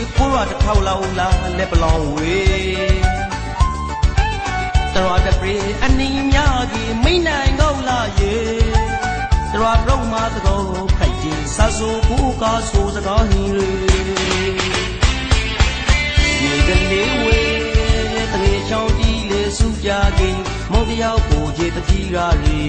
တစ်ခေါက်လောက်လာလက်ပလောင်ဝေတရတပရေအနည်းများကြီးမိန်နိုင်ကောက်လာရေတရပရုံမာသကောခိုက်ကြီးဆဆူကူကာဆူစကားဟင်းရေဒီကလေးဝေတရေချောင်းတီးလေစုကြကိမုံတယောက်ကိုခြေတတိရာရီ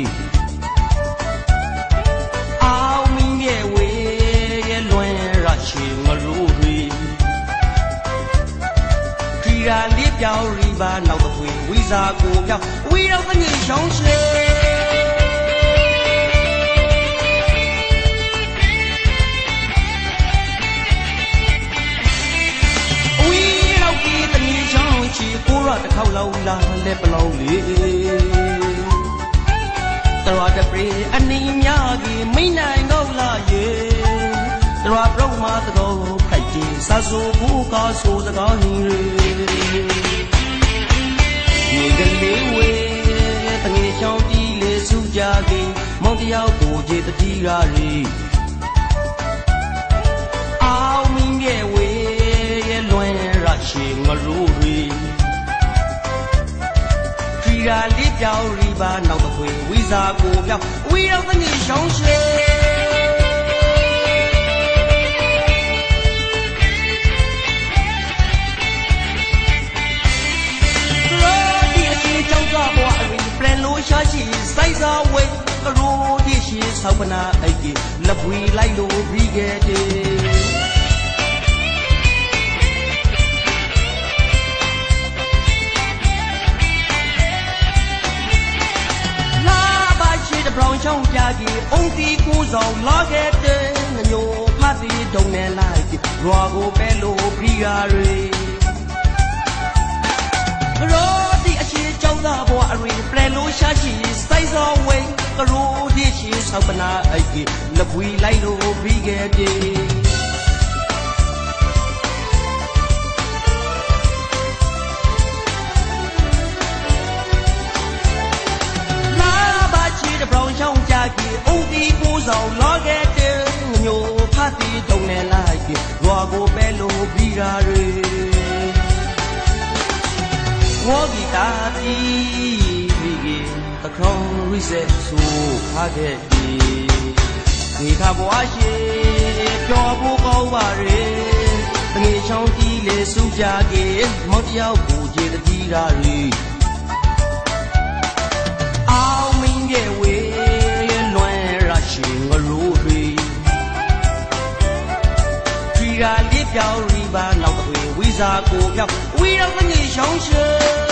ရာလေးပြောင်းရီပါနောက်တစ်ခွေဝီစာကိုပြောင်းဝီတော့ကနေရှောင်းရှေဝီတော့ဒီတနည်းချောင်းချီကိုရတစ်ခေါက်လောက်လာလက်ပလောင်းလေးတရတပရေအနည်းများကြီးမိန်နိုင်တော့လာရေတရပရုံမာသ ကောခိုက်ကြီးဆဆူဘူးကာဆူစကားဟင်းရေဒီကလေးဝေတငယ်ချောင်းတီးလေစုကြကိမောင်တယောက်ကိုခြေတတိရာရီအောင်မင်းရဲ့ဝေရဲ့လွန်ရရှိငရိုးရီခီရာလေးပြောင်းရီပါနောက်တစ်ခွေဝီစာကိုပြောင်းဝီတော့ကနေရှောင်းရှေရော စိုက်စာဝဲရိုဒီရှိဆောက်ပနာအိတ်ကြီးလက်ဝီလိုက်လို့ပြီးခဲ့တယ်လာပါရှိတဲ့ brown ချောင်းပြကြီးအုံတီကိုဆောင်လာခဲ့တဲ့ငညိုဖတ်ပြီးဒုံနေလိုက်ရွာကိုပဲလို့ပြီးရရီရောဒီအရှိကြောင်းသားဘဝအရင်ပလဲလို့ရှာရှိ စိုက်စောဝိန်ကရိုဒီရှိဆောက်ပနာအိတ်ကြီးလက်ဝီလိုက်လို့ပြီးခဲ့တယ်လာပါချီတဲ့ brown ချောင်းကြကြီးအုံဒီကိုဆောင်လာခဲ့တဲ့ညိုဖတ်တီတုံနေလိုက်ကြီးရွာကိုပဲလို့ပြီးတာတွေဝေါ်ဂီတာတီပြီးကြီး တခေါင်ရီဆက်ဆူဖားခဲ့ဒီဒီခါဘွားရှိကြော်ဖို့ကောင်းပါရေတငေချောင်းတီးလေစုကြကြီးမောင်တယောက်ကိုခြေတတိရာရီအောင်မင်းရဲ့ဝေရဲ့လွန်ရရှိငရိုးတွေဒီကလေးပြောင်းရီပါနောက်တစ်ခွေဝီစာကိုပြောင်းဝီတော့ကနေရှောင်းရှေ